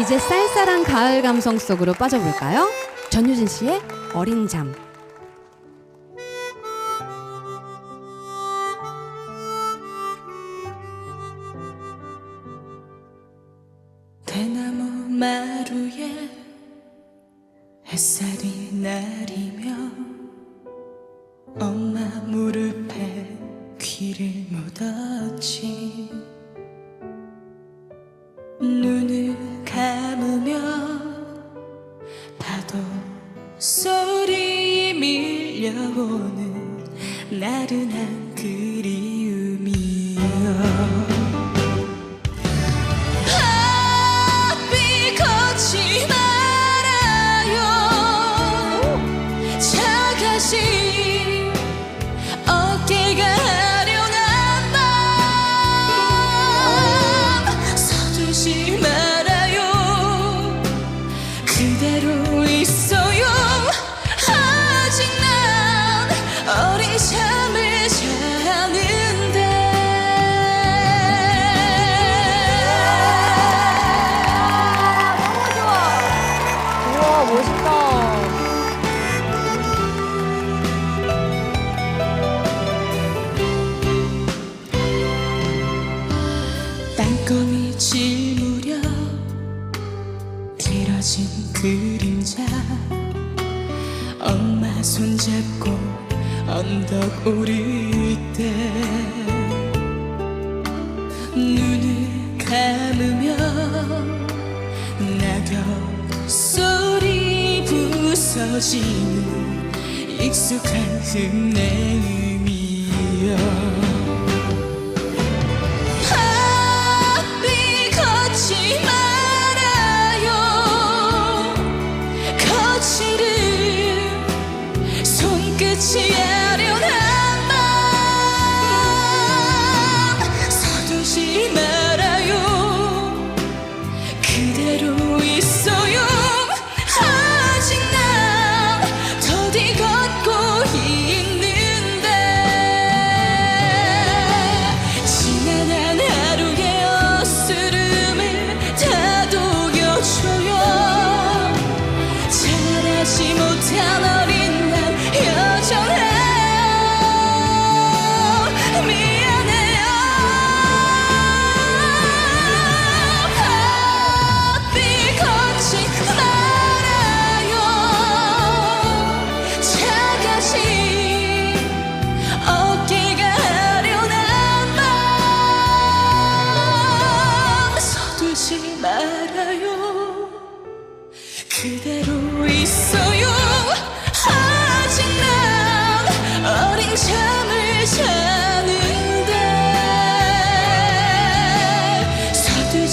이제 쌀쌀한 가을 감성 속으로 빠져볼까요? 전유진 씨의 어린 잠. 대나무 마루에 햇살이 내리며 엄마 무릎에 귀를 묻었지 밀려오는 나른한 그 멋있다. 땅콩이 질 무렵 길어진 그림자 엄마 손잡고 언덕 오를 때 서지는 익숙한 흙내음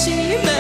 she